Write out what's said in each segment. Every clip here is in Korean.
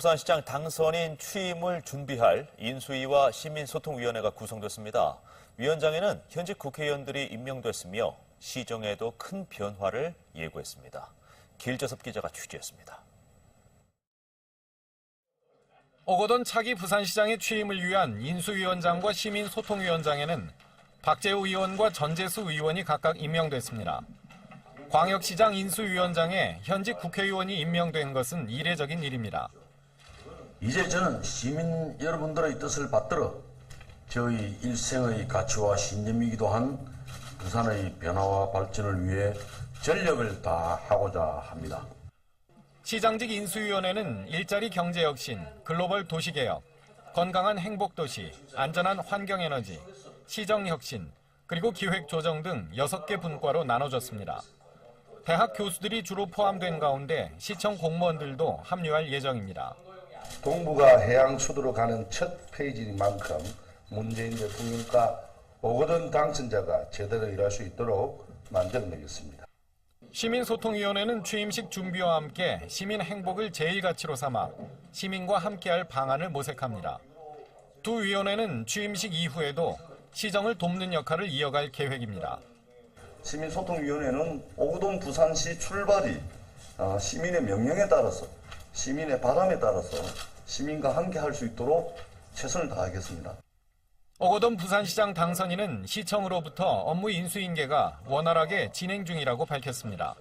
부산시장 당선인 취임을 준비할 인수위와 시민소통위원회가 구성됐습니다. 위원장에는 현직 국회의원들이 임명됐으며 시정에도 큰 변화를 예고했습니다. 길재섭 기자가 취재했습니다. 오거돈 차기 부산시장의 취임을 위한 인수위원장과 시민소통위원장에는 박재우 의원과 전재수 의원이 각각 임명됐습니다. 광역시장 인수위원장에 현직 국회의원이 임명된 것은 이례적인 일입니다. 이제 저는 시민 여러분들의 뜻을 받들어 저희 일생의 가치와 신념이기도 한 부산의 변화와 발전을 위해 전력을 다하고자 합니다. 시장직 인수위원회는 일자리 경제 혁신, 글로벌 도시개혁, 건강한 행복도시, 안전한 환경에너지, 시정혁신, 그리고 기획조정 등 6개 분과로 나눠졌습니다. 대학 교수들이 주로 포함된 가운데 시청 공무원들도 합류할 예정입니다. 동부가 해양 수도로 가는 첫 페이지인 만큼 문재인 대통령과 오거돈 당선자가 제대로 일할 수 있도록 만들어내겠습니다. 시민소통위원회는 취임식 준비와 함께 시민 행복을 제일 가치로 삼아 시민과 함께할 방안을 모색합니다. 두 위원회는 취임식 이후에도 시정을 돕는 역할을 이어갈 계획입니다. 시민소통위원회는 오구동 부산시 출발이 어, 시민의 명령에 따라서 시민의 바람에 따라서 시민과 함께 할 수 있도록 최선을 다하겠습니다. 오거돈 부산시장 당선인은 시청으로부터 업무 인수인계가 원활하게 진행 중이라고 밝혔습니다.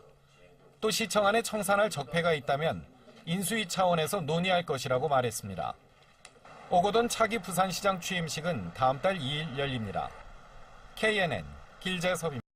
또 시청 안에 청산할 적폐가 있다면 인수위 차원에서 논의할 것이라고 말했습니다. 오거돈 차기 부산시장 취임식은 다음 달 2일 열립니다. KNN 길재섭입니다.